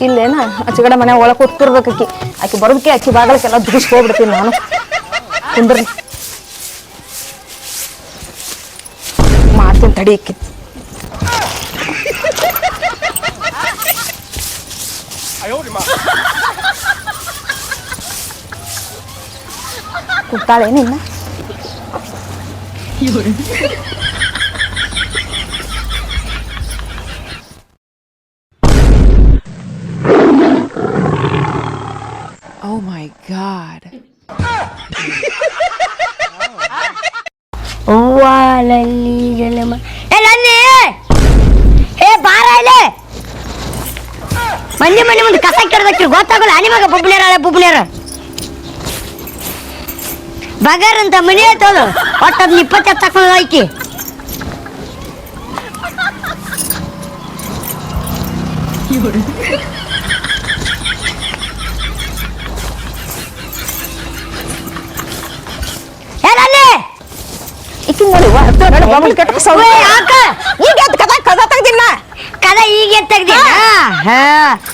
ಇಲ್ಲೇನ? ಆಚೆಗಡೆ ಮನೆ ಒಳಗೆ ಕೂತ್ಕಿರ್ಬೇಕು ಆಕಿ. ಆಕಿ ಬರೋದಕ್ಕೆ ಆಕಿ ಬಾಗಲಕ್ಕೆಲ್ಲ ಹೋಗ್ಬಿಡ್ತೀನಿ ನಾನು. ಕುಂದ್ರಿ ಮಾಡ್ತೀನಿ ತಡಿ ಇಕ್ಕಿ ಕೂತಾಳೇನಿನ್ನ Oh my god. ಹೂವಾಲಲ್ಲಿ ಜಲಮ ಏ ಲಲ್ಲಿ ಏ ಬಾರ ಇಲ್ಲಿ ಮಂದಿ ಮಂದಿ ಮುಂದೆ ಕಸ ಕೆಡದಕ್ಕಿರಿ ಗೊತ್ತಾಗಲ್ಲ. ನಿಮಗ ಬುಬ್ನೇರ ಬುಬ್ನೇರ ಬಗಾರ್ ಅಂತ ಮನಿ ಆಯ್ತದು ಒಟ್ಟು ಅದನ್ನ ಇಪ್ಪತ್ತು ತಕೊಂಡು ಐತಿ ಇಕ್ಕಿ ನೋಡಿ ವಾ ನೋಡಿ ಬಾಗಿಲು ಕೆಟ್ಟ ಯಾಕ? ಈಗ ಕದ ಕದ ತೆಗ್ದಿನ ಕದ ಈಗ ತೆಗ್ದಿ ಹಾ.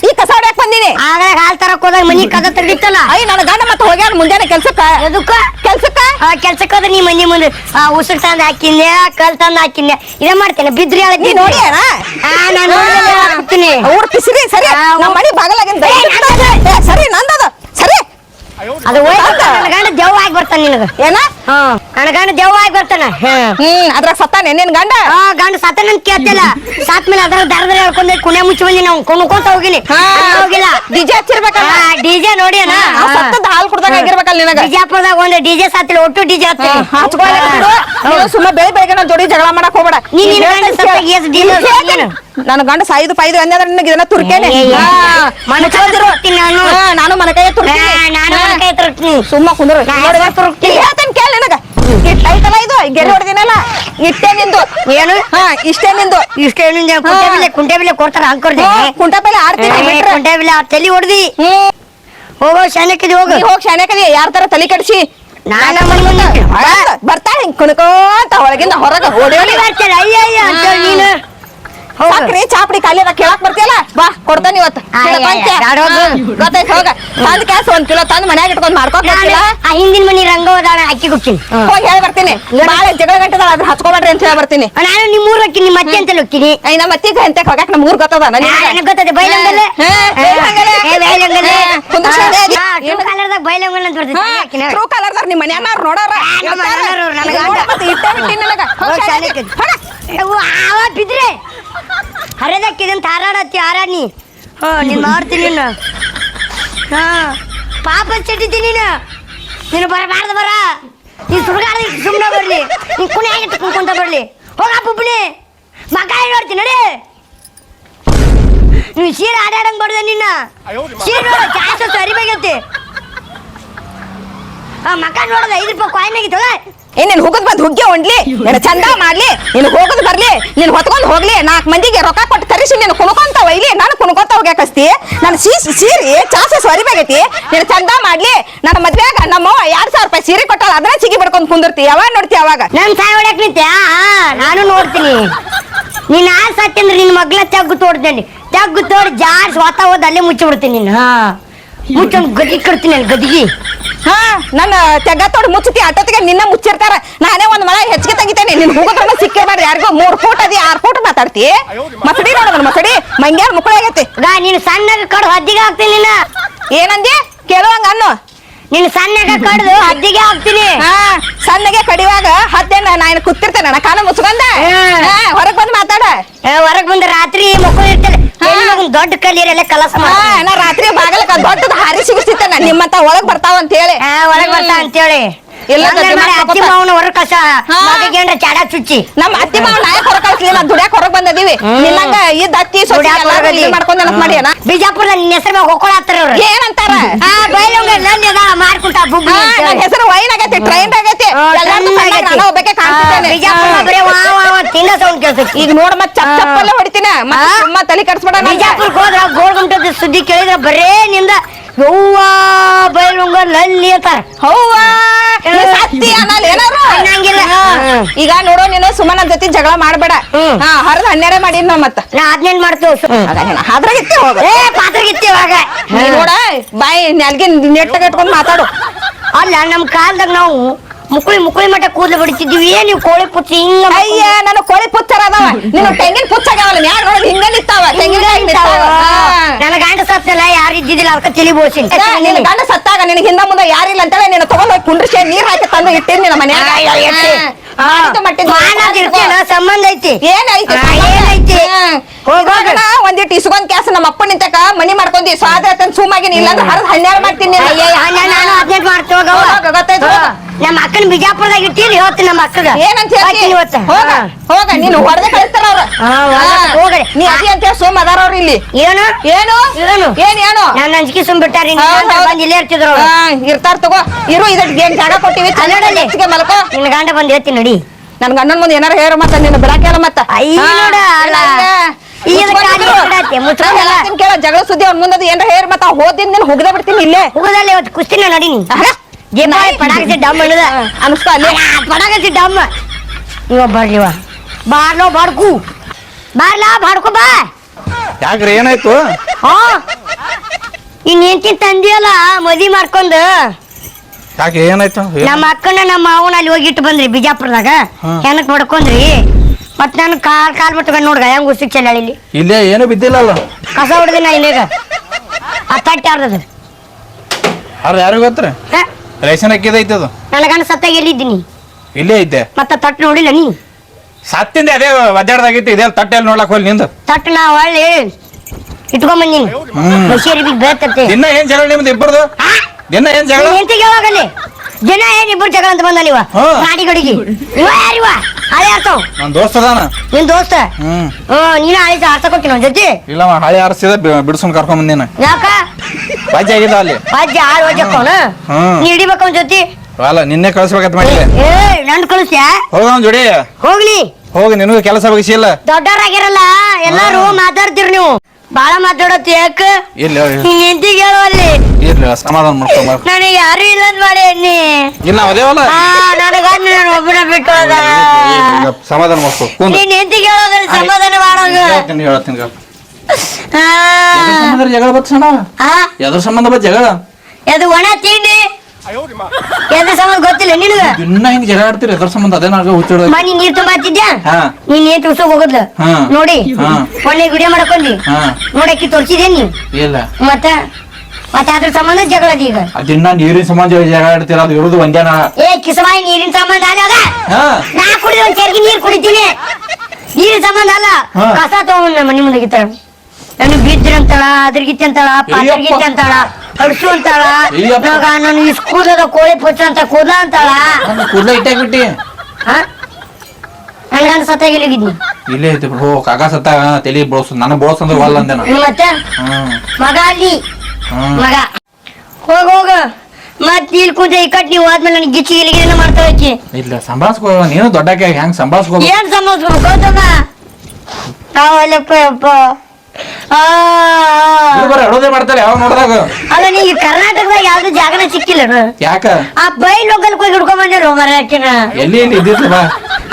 ಈ ಕಸ ಹೊಡ್ಯಾಕ್ ಬಂದಿನಿ ಆಗಲೇ ಹಾಲ್ ತರಕ್ ಹೋದಾಗ ಮನಿ ಕದ ತೆಗ್ದಿತ್ತಲ್ಲ? ಅಯ್ಯ ನನ್ನ ಗಂಡ ಮತ್ತೆ ಹೋಗ್ಯಾನ ಮುಂಜಾನೆ ಕೆಲ್ಸಕ್ಕ? ಎದಕ್ಕ? ಕೆಲ್ಸಕ್ಕ? ಕೆಲ್ಸಕ್ಕೆ ಹೋದ್ರೆ ನೀ ಮನಿ ಮುಂದೆ ಆ ಉಸುಕ್ ತಂದ್ ಹಾಕಿನ್ಯ ಕಲ್ ತಂದ್ ಹಾಕಿನ್ಯ ಇದೇ ಮಾಡ್ತೇನೆ ಬಿದ್ರಿ ನೀ ನೋಡಿ ನಾನು ಹಾಕ್ತೀನಿ ಊರ್ ಪಿಸಿರಿ ಸರಿ. ನಮ್ಮ ಮನಿ ಬಾಗಲಾಗಿಂದ ಸರಿ? ನಂದದ. ಸರಿ. ಅದು ಗಂಡ ದೇವ್ ಆಗಿ ಬರ್ತಾನೆ ನಿನಗ. ಏನ? ಹಾ. ನನ್ನ ಗಂಡ ದೆವ್ವ ಆಗಿ ಬರ್ತಾನ. ಹ್ಮ್ ಅದ್ರಾಗ ಸತ್ತಾನೆ ನಿನ್ ಗಂಡ? ಆ ಗಂಡ ಸತ್ತಾನ ಅಂತ ಕೇಳ್ತಿಲ್ಲ. ಸತ್ ಮೇಲೆ ಅದ್ರ ದರ ದರ ಹೇಳ್ಕೊಂಡ್ ಕುಣೆ ಮುಚ್ಚಿ ಬಂದಿ ನಾವು. ಕುಣ್ಕೊಂತ ಹೋಗಿನಿ. ಹೋಗಿಲ್ಲ. ಡಿಜೆ ಹಚ್ಚಿರ್ಬೇಕಲ್ಲ? ಡಿಜೆ ನೋಡಿ ಅಣ್ಣ. ಸತ್ತದ ಹಾಲ್ ಕುಡ್ದಾಗ ಆಗಿರ್ಬೇಕಲ್ಲ ನಿನಗ? ಬಿಜಾಪುರದಾಗ ಒಂದ್ ಡಿಜೆ ಸಾತಿಲ್ಲ ಒಟ್ಟು ಡಿಜೆ ಹಚ್ಕೊಳ್ಳಿ ಸುಮ್ಮನೆ ಬೆಳಿ ಬೆಳಗ್ಗೆ ನಾವ್ ಜೋಡಿ ಜಗಳ ಮಾಡಕ್ ಹೋಗ್ಬೇಡ. ನಿನ್ ನೀನ್ ನೀನ್. ನನ್ನ ಗಂಡ ಸಾಯ್ದು ಪೈದು ಅಂದ್ರ ನಿನಗೆ ಇದನ್ನ ತುರ್ಕೇನೆ. ನಾನು. ಮನಕೈ ನಾನು ಮನೆ ಕೈ ನಾನು ಮನಕೈ ಮನೆ ಕೈ ತುರುಕ್ತೀನಿ. ಸುಮ್ಮ ಕುಂದ್ರು. ಇಟ್ಟ ಐತಲ್ಲ ಇದು? ಗೆರೆ ಹೊಡೆದಿನಲ್ಲ? ಇಷ್ಟೇ ನಿಂದು. ಏನು? ಹಾ ಇಷ್ಟೇ ನಿಂದು. ಇಷ್ಟ ಕುಂಟೆ ಬಿಲೆ ಕುಂಟೆ ಬಿಲೆ ಕೊಡ್ತಾರ ಅಂಕರ್ ಕುಂಟ ಮೇಲೆ ಆಡ್ತೀನಿ ಬಿಟ್ರೆ. ಕುಂಟೆ ಬಿಲೆ ಆ ತಲಿ ಹೊಡ್ದಿ? ಹೋಗೋ ಶಾನಕ್ಕಿದ್ ಹೋಗು. ಹೋಗ್ ಶಾನ್ಯಾಕದಿ ಯಾರ ತರ ತಲೆ ಕಡ್ಸಿ? ನಾನ ಮನೆ ಬರ್ತಾ ಹಿಂಗ್ ಕುಣ್ಕೋಂತ ಹೊಳಗಿಂದ ಹೊರಗೆ ಓಡಿ ಓಡಿ ಬರ್ತಾರ ಅಯ್ಯ ಅಯ್ಯ ಅಂತ ನೀನು. ಸಾಕ್ರಿ ಚಾಪಡಿ ಖಾಲಿ ಅದ ಕೇಳಕ್ ಬರ್ತಿಯಲ್ಲ? ಬಾ ಕೊಡ್ತಾನೆ ಇವತ್ತು. ಗೊತ್ತಾಯ್ತು ಹೋಗ. ತಂದ್ ಕ್ಯಾಸ್ ಒಂದ್ ಕಿಲೋ ತಂದ್ ಮನ್ಯಾಗ ಇಟ್ಕೊಂಡ್ ಮಾಡ್ಕೊಕ್ ಆ ಹಿಂದಿನ ಮನಿ ರಂಗವದಾಳ ಅಕ್ಕಿ ಹೋಗ್ತೀನಿ ಹೋಗಿ ಹೇಳಿ ಬರ್ತೀನಿ. ಬಾಳ ಜಗಳ ಗಂಟೆ ಅದ್ರ ಹಚ್ಕೊಬೇಡ್ರಿ ಅಂತ ಹೇಳಿ ಬರ್ತೀನಿ. ನಾನು ನಿಮ್ಮ ಊರ್ ಹೋಗ್ತೀನಿ ನಿಮ್ಮ ಅತ್ತೆ ಅಂತ ಹೋಗ್ತೀನಿ. ನಮ್ಮ ಅತ್ತಿಗೆ ಅಂತ ಹೋಗಕ್ ನಮ್ ಊರ್ ಗೊತ್ತದ? ಗೊತ್ತದೆ ಬೈಲಂಗಲ್ಲೇ ಬೈಲಂಗಲ್ ಅಂತ ಬರ್ತೀನಿ ಟ್ರೂ ನೋಡಾರ? ನಮ್ಮ ನನಗೆ ಇಟ್ಟೇ ಬಿಟ್ಟಿನಿ ನನಗ. ಹೋಗ್ ಹೋಗ್ ಶಾಲೆಗೆ. ಶಾಲೆಗೆ. ಹೊರ. ಅವ್ವ, ಆವ ಹಾರಾಡತ್ತಿ ಹಾರಾಡ್ನಿ ಹಾ ನೀನ್ ಮಾಡ್ತೀನಿ ನೀನು ಹಾ ಪಾಪ ಚಟಿತಿ ನೀನು. ನೀನು ಬರಬಾರ್ದು ಬರ. ನೀನ್ ಸುಡುಗಾಡ ಸುಮ್ಮನೆ ಬರಲಿ. ನೀನ್ ಕುಣಿ ಆಗಿತ್ತು ಕುಣ್ಕೊಂತ ಬರ್ಲಿ. ಹೋಗ ಬುಬ್ಳಿ ಮಗ ನೋಡ್ತೀನಿ ನೋಡಿ. ನೀವು ಸೀರೆ ಆಡಾಡಂಗ್ ಬರ್ದ ನಿನ್ನ. ಸೀರೆ ನೋಡ ಜಾಸ್ತಿ ಸರಿಬೇಕೈತಿ ಆ ಮಕ ನೋಡದ ಐದು ರೂಪಾಯಿ ಕಾಯಿನ್ ಆಗಿತ್ತಲ್ಲ ಏ ನೀನ್ ಹೋಗದ್ ಬಂದ್ ಹುಗ್ಗಿ ಹೊಂಡ್ಲಿ. ನಿನ್ ಚಂದ ಮಾಡ್ಲಿ. ನೀನ್ ಹೋಗದ್ ಬರ್ಲಿ. ನೀನ್ ಹೊತ್ಕೊಂಡ್ ಹೋಗ್ಲಿ. ನಾಲ್ಕು ಮಂದಿಗೆ ರೊಕ್ಕ ಕೊಟ್ಟು ತರಿಸಿ ನೀನ್ ಕುಣ್ಕೊಂತ ಒಯ್ಲಿ. ನಾನು ಕುಣ್ಕೊಂತ ಹೋಗ್ಯಾಕಸ್ತಿ ನನ್ ಸೀ ಸೀರಿ ಚಾಸ ಸ್ವರಿಬಾಗೈತಿ ನೀನ್ ಚಂದ ಮಾಡ್ಲಿ. ನನ್ನ ಮದ್ವೆಯಾಗ ನಮ್ಮವ್ವ ಎರಡ್ ಸಾವಿರ ರೂಪಾಯಿ ಸೀರೆ ಕೊಟ್ಟಲ್ಲ ಅದನ್ನ ಸಿಗಿ ಬಿಡ್ಕೊಂಡ್ ಕುಂದಿರ್ತಿ. ಯಾವಾಗ ನೋಡ್ತಿ ಅವಾಗ? ನನ್ ಸಾಯ್ ಹೊಡ್ಯಾಕ್ ನಿಂತ್ಯಾ? ನಾನು ನೋಡ್ತೀನಿ. ನೀನ್ ಆ ಅಂದ್ರೆ ನಿನ್ ಮಗ್ಲ ತೆಗ್ಗು ತೋಡ್ತೇನೆ. ತಗ್ಗು ತೋಡಿ ಜಾಡ್ಸ್ ಹೊತ್ತ ಹೋದ್ ಅಲ್ಲೇ ಮುಚ್ಚಿ ಬಿಡ್ತೀನಿ ನೀನು. ಹಾ. ಮುಚ್ಚೊಂದು ಗದಿ ಕಡ್ತೀನಿ ಅಲ್ಲಿ ಗದಿಗಿ ಹಾ ನನ್ನ ತೆಗ್ಗ ತೋಡ್ ಮುಚ್ಚತಿ ಅಟ್ಟೊತ್ತಿಗೆ ನಿನ್ನ ಮುಚ್ಚಿರ್ತಾರ. ನಾನೇ ಒಂದ್ ಮಳ ಹೆಚ್ಚಿಗೆ ತೆಗಿತೇನೆ. ನಿನ್ ಹೋಗೋದ್ರನ್ನ ಸಿಕ್ಕಿರ್ಬಾರ್ದು. ಯಾರಿಗೋ ಮೂರ್ ಫೂಟ್ ಅದಿ ಆರ್ ಫೂಟ್ ಮಾತಾಡ್ತಿ. ಮಸಡಿ ನೋಡೋಣ ಮಸಡಿ. ಮಂಗ್ಯಾರ ಮುಕ್ಕಳಾಗೈತಿ ಗಾ ನೀನು ಸಣ್ಣಗ ಕಡ್ದು ಹದ್ದಿಗೆ ಹಾಕ್ತೀನಿ ನೀನು. ಏನಂದಿ? ಕೇಳುವಂಗ ಅನ್ನು. ನೀನು ಸಣ್ಣಗ ಕಡ್ದು ಹದ್ದಿಗೆ ಹಾಕ್ತೀನಿ. ಹಾ ಸಣ್ಣಗೆ ಕಡಿವಾಗ ಹತ್ತೇನ ನಾನು ಕೂತಿರ್ತೇನೆ. ನನ್ನ ಕಾಲ ಮುಚ್ಕೊಂಡ. ಹೊರಗ್ ಬಂದ್ ಮಾತಾಡ. ಹೊರಗ್ ಬಂದ ರಾತ್ರಿ ಮಕ್ಕಳು ಒಂದು ದೊಡ್ಡ ಕಲಿಯರೆಲ್ಲ ಕಲಸ ನಾ ರಾತ್ರಿ ಬಾಗಲಕ ದೊಡ್ಡದ ಹಾರಿ ಸಿಗಿಸ್ತಿತ್ತ ನಿಮ್ಮಂತ ಒಳಗ್ ಬರ್ತಾವ ಅಂತ ಹೇಳಿ. ಒಳಗ್ ಬರ್ತಾ ಅಂತೇಳಿ. ಮಾಡಿ ಮಾಡ್ಕೊತ. ಅತ್ತಿ ಮಾವನ ಹೊರ ಕಸ ಚಾಡ ಚುಚ್ಚಿ. ನಮ್ಮ ಅತ್ತಿ ಮಾವನ ನಾಯಕ್ ಹೊರಗ್ ಕಳ್ಸ್ಲಿಲ್ಲ ದುಡ್ಯಾಕ್ ಹೊರಗ್ ಬಂದದೀವಿ. ನಿನ್ನಂಗ ಇದ್ದ ಅತ್ತಿ. ಇದು ಮಾಡ್ಕೊಂಡ್ ನೆನಪ್ ಮಾಡ್ಯಾನ ಬಿಜಾಪುರದ ನಿನ್ನ ಹೆಸರು ಮ್ಯಾಗ ಹೊಕ್ಕೊಳತ್ತಾರ ಅವ್ರು. ಏನಂತಾರ? ಆ ಬೈಲಂಗ ನಂದಿ ಅದ ಮಾಡ್ಕೊಂತ ಬುಬ್ಬಿ ಹಾ, ಅಂತ ನನ್ ಹೇಳಿ. ಹೆಸರು ವೈನ್ ಆಗೈತಿ ಟ್ರೈನ್ ಆಗೈತಿ. ಎಲ್ಲಾರ್ದು ಆಗೈತಿ. ಕಾಣ್ತಿದ್ದೇನೆ. ಬಿಜಾಪುರ ಬರೀ ವಾ ವಾ ತಿನ್ನ ಸೌಂಡ್ ಕೇಳ್ತೈತಿ. ಈಗ ನೋಡ್ ಮತ್ತೆ ಚಪ್ ಚಪ್ಪಲ್ಲ ಹೊಡಿತೀನ. ಮತ್ತ್? ಸುಮ್ಮ ತಲೆ ಕಟ್ಸ್ಬೇಡ. ಬಿಜಾಪುರಕ್ಕೆ ಹೋದ್ರ ಗೋಳ್ ಸುದ್ದಿ ಕೇಳಿದ್ರ ಬರೇ ನಿಂದ ಯವ್ವಾ ಬೈಲುಂಗ ಲಲ್ಲಿ ಅಂತಾರ. ಹೌವಾ. ನೀ ಸತ್ ಅತ್ತಿ ಅನ್ನಲ್ಲ ಏನಾರು ಅನ್ನಂಗಿಲ್ಲ. ಈಗ ನೋಡು ನೀನು ಸುಮ್ಮನ ಜೊತೆ ಜಗಳ ಮಾಡಬೇಡ. ಹಾ ಹರಿದ ಹನ್ನೆರಡು ಮಾಡಿದ್ ನಾವ್ ಮತ್ತ. ನಾ ಹದಿನೆಂಟು ಮಾಡ್ತೇವೆ. ಅದ್ರಾಗ ಇತ್ತೆ ಹೋಗ ಏ ಪಾತ್ರಗಿತ್ತಿ ಇವಾಗ? ನೋಡ ಬಾಯಿ ನಾಲ್ಗೆ ನೆಟ್ಟಗ ಇಟ್ಕೊಂಡು ಮಾತಾಡು. ಅಲ್ಲ ನಮ್ ಕಾಲ್ದಾಗ ನಾವು ಮುಕುಳಿ ಮುಕುಳಿ ಮಟ್ಟ ಕೂದಲು ಬಿಡ್ತಿದ್ವಿ ಏನ್ ನೀವು ಕೋಳಿ ಪುಚ್ಚಿ ಹಿಂಗ ಅಯ್ಯ ನಾನು ಕೋಳಿ ಪುಚ್ಚರ ಅದಾವ. ನೀನು ತೆಂಗಿನ ಪುಚ್ಚ ಆಗ್ಯಾವಲ್ಲ ನೋಡಿ ಹಿಂಗಲ್ಲಿ ಹಿಂಗ ತೆಂಗಿನ. ನನ್ನ ಗಂಡ ಸತ್ತಲ್ಲ ಯಾರು ಇದ್ದಿದ್ದಿಲ್ಲ ಅದಕ್ಕೆ ತಿಳಿ ಬೋಸಿ ನಿನ್ನ ಗಂಡ ಸತ್ತಾಗ ನಿನಗೆ ಹಿಂದ ಮುಂದೆ ಯಾರಿಲ್ಲ ಅಂತೇಳಿ ನೀನು ತಗೊಂಡ್ ಹೋಗಿ ಕುಂಡ್ರಿಸಿ ನೀರ್ ಹಾಕಿ ತಂದು ಇಟ್ಟಿದ್ ನಿನ್ನ ಮನ್ಯಾಗ. ಸಂಬಂಧ ಐತಿ. ಏನೈತಿ? ಏನೈತಿ? ಹೋಗ್ ಹೋಗ್. ಒಂದಿಟ್ಟು ಇಸ್ಕೊಂಡ್ ಕ್ಯಾಸ ನಮ್ಮ ಅಪ್ಪ ನಿಂತಕ ಮನಿ ಮಾಡ್ಕೊಂಡಿ. ಸ್ವಾದ ಆತನ್ ಸುಮಾಗಿ ಇಲ್ಲ ಅಂದ್ರೆ ಹರಿದ್ ಹನ್ನೆರಡು ಮಾಡ್ತೀನಿ ನಾನು. ಹದಿನೆಂಟು ಮಾಡ್ತೇವೆ ಹೋಗ, ನಮ್ಮ ಅಕ್ಕನ ಬಿಜಾಪುರದಾಗ ಇಟ್ಟಿರಿ ಇವತ್ತು ನಮ್ಮ ಅಕ್ಕಗ. ಏನಂತ? ಹಾಕಿನಿ ಇವತ್ತು. ಹೋಗ. ಹೋಗ. ನೀನು ಹೊಡೆದ ಕಳಿಸ್ತಾರ ಅವ್ರ. ಹಾ, ಹೊರಗೆ ಹೋಗ್ರಿ. ನೀ ಅತಿ ಅಂತ ಹೇಳಿ ಸೋಮ್ ಅದಾರ ಅವ್ರ ಇಲ್ಲಿ. ಏನು? ಏನು? ಏನು? ಏನ್ ಏನು? ನಾನು ಅಂಜಿಕೆ ಸುಮ್ ಬಿಟ್ಟಾರಿ. ಬಂದು ಇಲ್ಲೇ ಇರ್ತಿದ್ರು ಇರ್ತಾರ ತಗೋ. ಇರು ಇದಕ್ಕೆ ಏನ್ ಜಾಗ ಕೊಟ್ಟಿವಿ? ಕನ್ನಡ ಮಲ್ಕೋ. ನಿನ್ನ ಗಂಡ ಬಂದು ಹೇಳ್ತೀನಿ ನಡಿ. ನನ್ ಗಂಡನ್ ಮುಂದೆ ಏನಾರ ಹೇಳ ಮತ್ತ ನಿನ್ನ ಬಿಡಾಕೆಲ್ಲ ಮತ್ತ? ಕೇಳು, ಜಗಳ ಸುದ್ದಿ ಅವ್ನ ಮುಂದೆ ಏನಾರ ಹೇರ ಮತ್ತ ಹೋದಿನ ನೀನ್ ಹುಗ್ದ ಬಿಡ್ತೀನಿ ಇಲ್ಲೇ. ಹೋಗದಲ್ಲಿ ಇವತ್ತು ಕುಸ್ತಿನ ನಡೀನಿ ಪಡಾಕಸಿ ಡಮ್ ಅನ್ನದ ಅನ್ಸ್ಕೊ ಅಲ್ಲಿ. ಪಡಾಕಸಿ ಡಮ್. ಇವ ಬರ್ರಿ ಇವ. ಬಾರ್ಲೋ ಬಾಡ್ಕು. ಬಾರ್ಲಾ ಬಾಡ್ಕೊ ಬಾ. ಯಾಕ್ರಿ ಏನಾಯ್ತು? ಹಾ. ಇನ್ ಹೆಂಡತಿ ತಂದಿಯಲ್ಲ ಮದ್ವಿ ಮಾಡ್ಕೊಂಡು. ಯಾಕೆ ಏನಾಯ್ತು? ನಮ್ಮ ಅಕ್ಕನ ನಮ್ಮ ಮಾವನ ಅಲ್ಲಿ ಹೋಗಿ ಇಟ್ಟು ಬಂದ್ರಿ ಬಿಜಾಪುರದಾಗ. ಏನಕ್ಕೆ ಹೆಣಕ್ ಬಡ್ಕೊಂಡ್ರಿ ಮತ್ ನಾನು ಕಾಲ್ ಕಾಲ್ ಬಿಟ್ಕೊಂಡು ನೋಡ್ಗ ಹೆಂಗ್ ಉಸಿಕ್ ಚೆಲ್ಲಿ ಇಲ್ಲಿ? ಏನು ಬಿದ್ದಿಲ್ಲಲ್ಲ. ಕಸ ಹೊಡೆದಿನ ಇಲ್ಲಿಗ. ಆ ತಟ್ಟೆ ಅವ್ರು ಯಾರು ಗೊತ್ತ್ರಿ? ರೇಷನ್ ರೇಷನ್ ಅಕ್ಕಿದೈತೆ ಅದು. ನನಗನ ಸತ್ತಾಗ ಎಲ್ಲಿದ್ದೀನಿ? ಇಲ್ಲೇ ಐತೆ. ಮತ್ತ ತಟ್ಟು ನೋಡಿಲ್ಲ ನೀ? ಸತ್ತಿಂದ ಅದೇ ಒದ್ದಾಡ್ದಾಗೈತಿ ಇದೇ ತಟ್ಟೆಲ್ಲಿ ನೋಡಕ್ ಹೋಗ್ಲಿ ನಿಂದು. ತಟ್ಟ ನಾ ಹೊಳ್ಳಿ ಇಟ್ಕೊಂಬಂದಿನಿ. ಬಶೀರ್ ಬಿದ್ದು ಬೇತತ್ತೆ. ಇನ್ನ ಏನ್ ಜಗಳ ನಿಮ್ದು ಇಬ್ಬರದು? ದಿನ ಏನ್ ಜಗಳ? ಎಂತಿಗೆ ಯಾವಾಗಲ್ಲಿ ದಿನ ಏನ್ ಇಬ್ಬರು ಜಗಳ ಅಂತ ಬಂದ ನೀವ ಹಾ. ಗಾಡಿ ಗಡಿಗೆ. ಇವ ಯಾರಿವ? ಹಳೆ ಆರ್ತವ್ ನನ್ ದೋಸ್ತ ಅದಾನ. ನಿನ್ ದೋಸ್ತ? ಹ್ಮ್. ಹ್ಮ್ ನೀನ ಹಳೆ ಹೋಗ್ತೀನಿ ಒಂದ್ ಜೊತೆ? ಇಲ್ಲ ಅವ ಹಳೆ ಆರಿಸಿದ ಬಿಡ್ಸ್ಕೊಂಡ್ ಕರ್ಕೊಂಡ್ ಬಂದೇನ. ಯಾಕ? ಬಜ್ಜಿ ಆಗಿದ ಅಲ್ಲಿ. ಅಜ್ಜ ಆರು ಹ್ಮ್. ನೀ ಹಿಡಿಬೇಕು ಒಂದ್ ಜೊತೆ? ಅಲ್ಲ ನಿನ್ನೆ ಕಳಿಸ್ಬೇಕಂತ ಮಾಡಿ ಏ ನನ್ ಕಳಿಸ್ಯಾ? ಹೋಗ ಅವ್ನ್ ಜೋಡಿ. ಹೋಗ್ಲಿ. ಹೋಗಿ ನಿನಗೂ ಕೆಲಸ ಬಗ್ಸಿಲ್ಲ ದೊಡ್ಡವರಾಗಿರಲ್ಲ ಎಲ್ಲಾರು ಮಾತಾಡ್ತೀರಿ ನೀವು. ಬಾಳ ಮಾತಾಡತ್ತಿ ಯಾಕ? ಇಲ್ಲ ಹೇಳುವಲ್ಲಿ ಇರ್ಲಿ ಸಮಾಧಾನ ಮಾಡ್ಕೊಂಬ ನನಗೆ ಯಾರು ಇಲ್ಲ ಅಂತ ಮಾಡಿ ಅನ್ನಿ ಇಲ್ಲ ಅದೇವಲ್ಲ? ನನಗ ನಾನು ಒಬ್ಬನ ಬಿಟ್ಟು ಹೋದ. ಸಮಾಧಾನ ಮಾಡ್ಕೊ ಕುಂದ್ರ ನೀನ್ ಹೇಳೋದ್ರಲ್ಲಿ ಸಮಾಧಾನ ಮಾಡೋದು. ಹೇಳ್ತೀನಿ ಹೇಳ್ತೀನಿ ಜಗಳ ಬರ್ತಣ ಆ, ಎದ್ರ ಸಂಬಂಧ ಬತ್ ಜಗಳ? ಅದು ಒಣ ತಿಂಡಿ? ಎದ್ರ ಸಂಬಂಧ ಗೊತ್ತಿಲ್ಲ ನಿನಗ? ದಿನ ಹಿಂಗ್ ಜಗಳ ಆಡ್ತೀರಿ ಎದ್ರ ಸಂಬಂಧ? ಅದೇ ನಾಳೆ ಹುಚ್ಚಿಡ ಮನಿ ನೀರ್ ತುಂಬಾತಿದ್ಯಾ ಹಾ. ನೀನ್ ಏನ್ ತುಳ್ಸೋಕ್ ಹೋಗದ್ಲ? ಹಾ. ನೋಡಿ ಹಾ. ಮೊನ್ನೆ ವಿಡಿಯೋ ಮಾಡ್ಕೊಂಡಿ. ಹಾ. ನೋಡಕ್ಕಿ ತೋರ್ಸಿದೇ ನೀ ಇಲ್ಲ. ಮತ್ತ ಮತ್ತ ಅದ್ರ ಸಂಬಂಧ ಜಗಳದ ಈಗ? ಅದಿನ್ನ ನೀರಿನ ಸಂಬಂಧ ಜಗಳ ಆಡ್ತೀರ ಅದು ಇರೋದು ಒಂದೇನ ಏ ಕಿಸಮಾಯಿ ನೀರಿನ ಸಂಬಂಧ ಅಲ್ಲ ಅದ? ಹಾ. ನಾ ಕುಡಿದ ಒಂದ್ ಚರ್ಗಿ ನೀರ್ ಕುಡಿತೀನಿ. ನೀರಿನ ಸಂಬಂಧ ಅಲ್ಲ. ಹಾ. ಕಸ ತಗೊಂಡ್ ಮನಿ ಮುಂದೆ ಗಿತ್ತಾಳ ನನಗ್ ಬಿದ್ರಿ ಅಂತಾಳ ಅದ್ರಗಿತ್ತಿ ಪಾತ್ರಗಿತ್ತಿ ಅಂತಾಳ ಅಯ್ಯಪ್ಪ. ಇವಾಗ ನಾನು ಈ ಕೂದದ ಕೋಳಿ ಪುಚ್ಚ ಅಂತ ಕೂದ ಅಂತಾಳ ಕೂದಲ ಇಟ್ಟಾಗ ಬಿಟ್ಟಿ ಹಾ ನನ್ ಗಂಡ ಸತ್ತಾಗಿಲ್ಲಿಗಿದ್ನಿ ಇಲ್ಲೇ ಐತಿ ಬಿಡು. ಕಾಕ ಸತ್ತ ತಲಿ ಬೋಳ್ಸು. ನನಗ್ ಬೋಳ್ಸ್ ಅಂದ್ರೆ ಒಲ್ಲ ಅಂದೆ ನಾ ಮತ್ತೆ? ಹ್ಮ್. ಮಗ ಅಲ್ಲಿ? ಹ್ಮ್. ಮಗ. ಹೋಗ ಹೋಗ. ಮತ್ ಇಲ್ಲಿ ಕುಂತ ಇಕ್ಕಟ್ ನೀವು ಆದ್ಮೇಲೆ ನನಗೆ ಗಿಚ್ಚಿ ಗಿಲಿಗಿನ ಮಾಡ್ತಾ ಹೋಗಿ ಇಲ್ಲ ಸಂಭಾಳ್ಸ್ಕೋ ನೀನು ದೊಡ್ಡಕ್ಕೆ ಹೆಂಗ್ ಸಂಭಾಳ್ಸ್ಕೋ ಏನ್ ನಾವಲ್ಲಪ್ಪ ಅಪ್ಪ ಆ, ಆ. ಬರ ಹೇಳೋದೇ ಮಾಡ್ತಾರೆ ಯಾವಾಗ ನೋಡಿದಾಗ? ಅಲ್ಲ ಕರ್ನಾಟಕದಾಗ ಯಾವ್ದು ಜಾಗನ ಸಿಕ್ಕಿಲ್ಲ ಯಾಕ? ಆ ಬೈ ಲೋಕಲ್ ಹೋಗಿ ಹಿಡ್ಕೊಂಡ್ ಬಂದಿರು ಮರಾಠಿನ ಎಲ್ಲಿ ಇದ್ದಿದ್ಲ ಬಾ?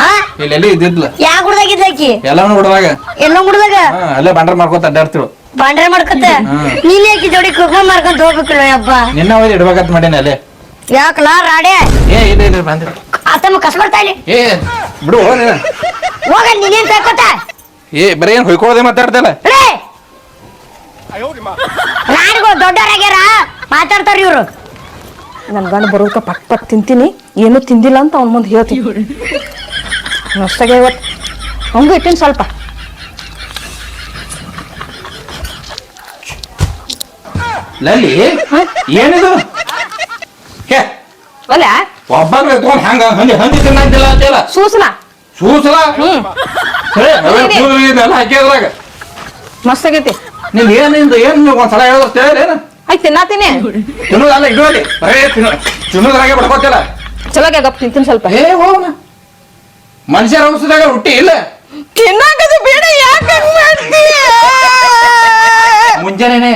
ಹಾ ಇಲ್ಲಿ ಎಲ್ಲಿ ಇದ್ದಿದ್ಲ? ಎಲ್ಲಾನು ಅಲ್ಲೇ ಬಂಡ್ರ ಮಾಡ್ಕೊತ ಅಡ್ಡಾಡ್ತಿರು. ಬಾಂಡ್ರೆ ಮಾಡ್ಕೊತ? ಹ್ಮ್. ನೀನ್ ಯಾಕೆ ಜೋಡಿ ಮಾಡ್ಕೊಂತ ಹೋಗ್ಬೇಕಿಲ್ಲ ನಿನ್ನ ಹೋಗಿ ಇಡ್ಬೇಕಂತ ಮಾಡೀನಿ ಅಲ್ಲೇ. ಯಾಕಲ ರಾಡೆ? ಏ ಇಲ್ಲ ಇಲ್ಲ ಬಂದಿರ. ಆತಮ್ಮ ಕಸ್ ಬರ್ತಾ ಇಲ್ಲಿ ಏ ಬಿಡು ಹೋಗ್ ನೀನು. ಹೋಗ ನೀನೇನ್ ಏ ಬರೀ ಏನ್ ಹೊಯ್ಕೊಳ್ಳೋದೇ ಮಾತಾಡ್ತಲ್ಲ ರೇ ದೊಡ್ಡವರಾಗ್ಯಾರ ಮಾತಾಡ್ತಾರ ಇವ್ರು. ನನ್ ಗಂಡ ಬರೋದಕ್ಕ ಪಟ್ ಪಟ್ ತಿಂತೀನಿ ಏನು ತಿಂದಿಲ್ಲ ಅಂತ ಅವ್ನ ಮುಂದೆ ಹೇಳ್ತೀನಿ. ಅಷ್ಟಾಗೆ ಇವತ್ತು ಹಂಗೂ ಇಟ್ಟಿನಿ ಸ್ವಲ್ಪ. ಲಲ್ಲಿ ಏನಿದು? ಹೇ ಎತ್ಕೊಂಡ್ ಹಂಗ ಹಂದಿ ಹಂದಿ ತಿನ್ನಂತಿಲ್ಲ ಅಂತಿಲ್ಲ ಸೂಸಲ ಸೂಸಲ? ಎಲ್ಲ ಹಾಕಿದ್ರಾಗ ಮಸ್ತ್ ಆಗೈತಿ. ನೀನ್ ಏನಿಂದ ಏನ್ ನೀವು ಒಂದ್ಸಲ ಹೇಳಿದ್ರೆ ಏನು? ಆಯ್ತು ತಿನ್ನಾತೀನಿ. ತಿನ್ನೋದಲ್ಲ ಇಡುವಲ್ಲಿ ಬರೇ ತಿನ್ನೋ. ತಿನ್ನೋದ್ರಾಗೆ ಬಡ್ಕೋತಿಲ್ಲ ಚಲೋ ಗಪ್ ತಿಂತೀನಿ ಸ್ವಲ್ಪ. ಏ ಹೋಗೋಣ ಮನುಷ್ಯರ ಔಷಧಾಗ ಹುಟ್ಟಿ ಇಲ್ಲ. ತಿನ್ನಾಕದು ಬೇಡ ಯಾಕೆ ಮುಂಜಾನೆನೆ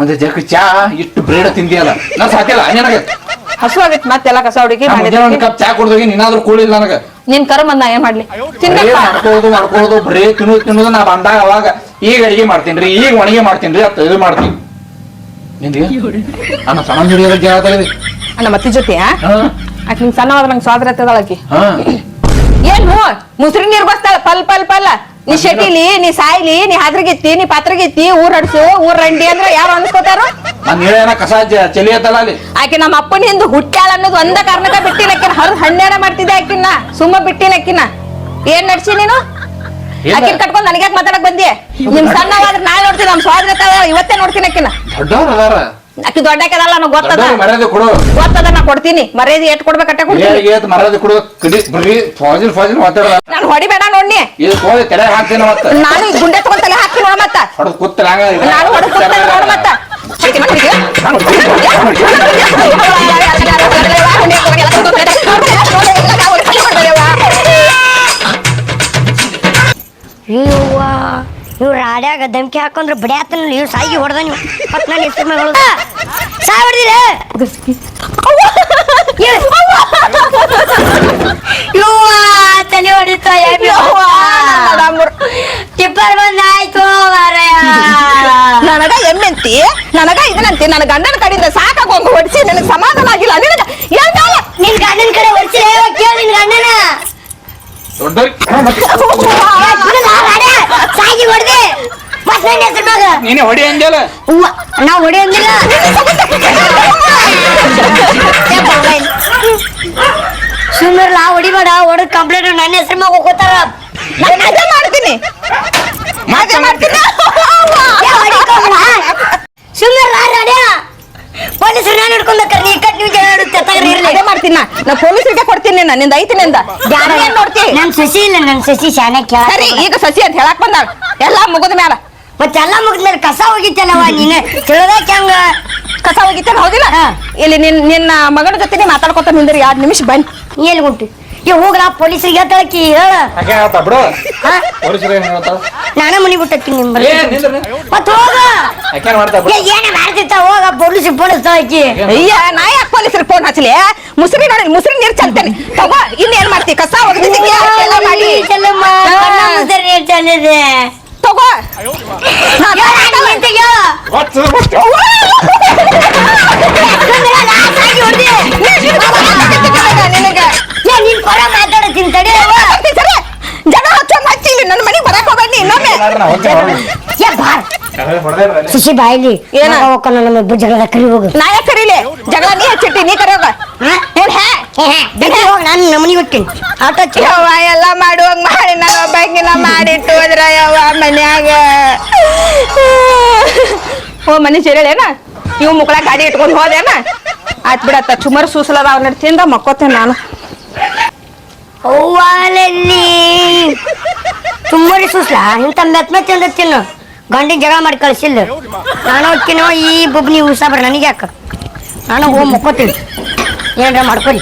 ಒಂದ್ ಜಗ್ ಚಾ ಇಷ್ಟು ಬ್ರೇಡ್ ತಿಂದಿಯಲ್ಲ. ನಾ ಸಾಕಿಲ್ಲ ನನಗೆ ಹಸು ಮತ್ತೆ ಮತ್ತೆಲ್ಲ ಕಸ ಹುಡುಗಿ ಮುಂಜಾನೆ ಒಂದ್ ಕಪ್ ಚಾ ಕುಡ್ದೋಗಿ ನೀನಾದ್ರೂ ಕೂಡಿಲ್ಲ ನನಗ. ನಿನ್ ಕರ್ಮ ಏನ್ ಮಾಡ್ಲಿ. ಬರೇ ಮಾಡ್ಕೋದು ಮಾಡ್ಕೊಳ್ಳೋದು ಮಾಡ್ಕೊಳ್ಳೋದು ಬರೇ ತಿನ್ನೋದು ತಿನ್ನೋದು ನಾ ಬಂದಾಗ ಅವಾಗ ಈಗ ಅಡಿಗೆ ಮಾಡ್ತೀನಿ ಈಗ ಒಣಗಿ ಮಾಡ್ತೀನಿ ಅತ್ತ ಇದು ಮಾಡ್ತೀನಿ. ನಿಂದಿಗೆ ಅಣ್ಣ ಸಣ್ಣ ಹಿಡಿಯೋದ ಜಾಗ ನಮ್ಮ ಅತ್ತಿ ಜೊತೆ ಆ? ಆಕೆ ನಿಂಗ್ ಸಣ್ಣವಾದ ನಂಗೆ ಸ್ವಾದ್ರ ಆಕಿ. ಹಾ. ಏನು ಮುಸ್ರಿ ನೀರ್ ಬಸ್ತಾಳ ಪಲ್ ಪಲ್ ಪಲ್ ನೀ ಶಟಿಲಿ ನೀ ಸಾಯ್ಲಿ ನೀ ಹದ್ರಗಿತ್ತಿ ನೀ ಪಾತ್ರಗಿತ್ತಿ ಊರ್ ಹಡ್ಸು ಊರ್ ರಂಡಿ ಅಂದ್ರೆ ಯಾರು ಅನ್ಸ್ಕೋತಾರ? ನಾನು ಹೇಳೇನ ಕಸ ಜ- ಚೆಲ್ಲಿ ಐತಲ್ಲ ಅಲ್ಲಿ. ಆಕೆ ನಮ್ಮ ಅಪ್ಪನ ಹಿಂದ್ ಹುಟ್ಟ್ಯಾಳ ಅನ್ನೋದು ಒಂದ ಕಾರಣಕ್ಕ ಬಿಟ್ಟಿನ ಆಕಿನ ಹರಿದ್ ಹಣ್ಣೇನ ಮಾಡ್ತಿದ್ದೆ ಆಕಿನ ಸುಮ್ಮ ಬಿಟ್ಟಿನ ಆಕಿನ ಏನ್ ನಡ್ಸಿ ನೀನು. ಆಕಿನ ಕಟ್ಕೊಂಡ್ ನನಗ್ಯಾಕ್ ಮಾತಾಡಕ್ ಬಂದಿ ನಿಮ್ ಸಣ್ಣವಾದ್ರೆ ನಾಳೆ ನೋಡ್ತೀನಿ ನಮ್ ಸ್ವಾಗತ ಇವತ್ತೇ ನೋಡ್ತೀನಿ ಆಕಿನ. ದೊಡ್ಡವ್ರ ಅದಾರ. ಆಕಿ ದೊಡ್ಡಕ್ಕೆದಲ್ಲ ನನಗ್ ಗೊತ್ತದ? ದೊಡ್ಡವ್ರಿಗೆ ಮರ್ಯಾದೆ ಕೊಡು. ಗೊತ್ತದ ನಾ ಕೊಡ್ತೀನಿ. ಮರ್ಯಾದೆ ಎಟ್ ಕೊಡ್ಬೇಕಟ್ಟ ಕೊಡ್ತೀನಿ. ಹಿರಿಯರಿಗೆ ಎದ್ದು ಮರ್ಯಾದೆ ಕೊಡು. ಕಡಿ ಬರ್ರಿ ಫಾಜಿಲ್ ಫಾಜಿಲ್ ಮಾತಾಡಲ್ಲ ನಾನು ಹೊಡಿಬೇಡ ನೋಡ್ನಿ ಇದು ಹೋಗಿ ತಲೆ ಹಾಕ್ತೀನಿ ಮತ್ತ. ನಾನು ಈ ಗುಂಡೆ ತಗೊಂಡ್ ತಲೆ ಹಾಕಿ ನೋಡ ಮತ್ತ. ಹೊಡೆದ್ ಕೂತ್ರ ಹಂಗ ನಾನು ಹೊಡೆದ್ ನೋಡ ಮತ್ತ? ಅಯ್ಯವ್ವ ಇವ್ರು ರಾಡ್ಯಾಗ ಧಮ್ಕಿ ಹಾಕೊಂಡ್ರೆ ಬಡಿಯಾತನ ಇವ್ ಸಾಗಿ ಹೊಡೆದ ನೀವು. ಮತ್ ನನ್ನ ಹೆಸರು ಹೊಡೆದಿರ. ಇವ್ವ ತಲೆ ಹೊಡಿತ ಟಿಪ್ಪರ್ ಬಂದ ಆಯ್ತು ಮಾರಾಯ. ನನಗ ಎಮ್ಮೆಂತಿ ನನಗ ಇದನ್ನಂತಿ ನನ್ನ ಗಂಡನ ಕಡೆಯಿಂದ ಸಾಕಾಗೊಂಡು ಹೊಡಿಸಿ ನನಗೆ ಸಮಾಧಾನ ಆಗಿಲ್ಲ. ನಿನಗ ಏನ್? ನಿನ್ ಗಂಡನ ಕಡೆ ಹೊಡ್ಸಿ ಕೇಳಿ ನಿನ್ ಗಂಡನ. ಸಾಗಿ ಹೊಡೆದೆ. ಮತ್ ನನ್ನ ಹೆಸರು ಮಗ ನೀನೆ ಹೊಡಿ ಅಂದ್ಯಲ್ಲ ಅವ್ವ ನಾವು ಹೊಡೆಯಂಗಿಲ್ಲ ಹೊಡಿ ಹೊಡಿಬೇಡ. ಹೊಡೆದ್ ಕಂಪ್ಲೇಂಟ್ ನನ್ನ ಹೆಸರು ಮಗ ಹೋಗ್ತಾರ ನಾನು ಅದೇ ಮಾಡ್ತೀನಿ. ಅದೇ ಮಾಡ್ತೀನಿ. ಸುಮ್ಮನೆ ಪೊಲೀಸರು ನಾನು ಹಿಡ್ಕೊಂಡ್ ನೀ ಕಟ್ ನೀವು ಜನ ಹಿಡುತ್ತೆ ತಗರಿ ಇರ್ಲಿ. ಅದೇ ಮಾಡ್ತೀನಿ ನಾ. ನಾ ಪೊಲೀಸರಿಗೆ ಕೊಡ್ತೀನಿ ನಿನ್ನ. ನಿಂದ ಐತಿ ನಿಂದ ಯಾರು ಏನ್ ನೋಡ್ತಿ? ನನ್ ಸಸಿ ಇಲ್ಲ ನನ್ ಸಸಿ ಶಾನೆ ಸರಿ ಈಗ ಸಸಿ ಅಂತ ಹೇಳಕ್ ಬಂದಾಳ. ಎಲ್ಲಾ ಮುಗಿದ ಮ್ಯಾಲ. ಮತ್ತೆಲ್ಲ ಮುಗಿದ್ಮೇಲೆ ಕಸ ಹೋಗಿತ್ತಲ್ಲವ ನೀನು? ತಿಳಿದಕ್ಕೆ ಹಂಗ? ಕಸ ಹೋಗಿತ್ತೇನೆ? ಹೌದಿಲ್ಲ? ಇಲ್ಲಿ ನಿನ್ ನಿನ್ನ ಮಗನ ಜೊತೆ ಮಾತಾಡ್ಕೊತ ನಿಂದ್ರಿ. ಎರಡ್ ನಿಮಿಷ ಬನ್ನಿ. ಎಲ್ಲಿ ಉಂಟು? ಈ ಹೋಗ್ಲಾ ಪೊಲೀಸರಿಗೆ ಹೇಳ್ತಾಳಕಿ ಹೇಳ ಹಾಗೆ ಆತ ಬಿಡು ಹಾ? ಪೊಲೀಸರು ಏನ್ ಹೇಳ್ತಾರ ನಾನೇ ಮನಿ ಬಿಟ್ಟಕ್ಕಿ ನಿಮ್ ಏ ನಿಂದ್ರ ಮತ್ ಹೋಗ ಯಾಕೆ ಮಾಡ್ತಾ ಏ, ಏನ ಮಾಡ್ತಿರ್ತಾವ ಹೋಗ ಪೊಲೀಸ್ ಪೊಲೀಸ್ ಆಕಿ ಅಯ್ಯ ನಾ ಯಾಕೆ ಪೊಲೀಸರಿಗೆ ಫೋನ್ ಹಚ್ಚಲಿ ಮುಸ್ರಿ ನೋಡಿ ಮುಸ್ರಿ ನೀರ್ ಚಲ್ತೇನೆ ತಗೋ ಇನ್ನೇನ್ ಮಾಡ್ತಿ ಕಸ ಒಗ್ದಿದ್ದಕ್ಕೆ ಎಲ್ಲ ಮಾಡಿ ಚೆಲ್ಲಮ್ಮ ಕಣ್ಣ ಮುಸ್ರಿ ನೀರ್ ಚೆಲ್ಲಿದೆ ತಗೋ ನಾ ಹೇಳ, ಅಣ್ಣ, ನಿಂತಿಗೆ ಹೇಳು. ಜನ ಹಚ್ಚೋ ಹಚ್ಚಿ ಇಲ್ಲಿ ನನ್ನ ಮನೆಗೆ ಬರಕ್ ಹೋಗ್ಬೇಡಿ ಇನ್ನೊಮ್ಮೆ. ಏ, ಬಾರ್. ಸುಶಿ ಬಾಯ್ಲಿ ಏನ? ಮಗ ಹೋಗ್ಕೊಂಡು ಜಗಳ ಕರಿ ಹೋಗು. ನಾ ಯಾಕೆ ಕರೀಲಿ? ಜಗಳ ನೀ ಹಚ್ಚಿಟ್ಟಿ ನೀ ಕರಿ ಹೋಗ. ಏನ್ ಹೇ ಹೋಗ್ ನಾನು ನಮ್ಮನಿ ಹೋಗ್ತೀನಿ. ಆಟ. ಯವ್ವ ಎಲ್ಲ ಮಾಡುವಾಗ ಮಾಡಿ ನಾನು ಒಬ್ಬಾಕಿನ ಮಾಡಿಟ್ಟು ಹೋದ್ರ ಯವ್ವ ಮನ್ಯಾಗ. ಓ ಮನೆ ಸೇರೇನ ಇವ್ ಮುಕ್ಳ ಗಾಡಿ ಇಟ್ಕೊಂಡು ಹೋದೇನ ಆತ್ ಬಿಡತ್ತ ಚುಮರ್ ಸೂಸಲದ ಅವ್ನ ತಿಂದ ಮಕ್ಕೋತೇನೆ ನಾನು. ಅವ್ವಾಲಲ್ಲಿ? ತುಮ್ಮರಿ ಸುಸ್ಲಾ, ಇಂಥ ಮೆತ್ ಮೆತ್ ಅಂತ ತಿನ್ನು ಗಂಡಿನ ಜಗಳ ಮಾಡಿ ಕಳ್ಸಿಲ್ಲ. ನಾನು ಹೋಗ್ತೀನೋ ಈ ಬುಬ್ನಿ ಉಸಾಬ್ರ ನನಗೆ ಯಾಕ ನಾನು ಹೋಗಿ ಮುಕ್ಕೋತೀನಿ. ಏನ್ರ ಮಾಡ್ಕೊರಿ.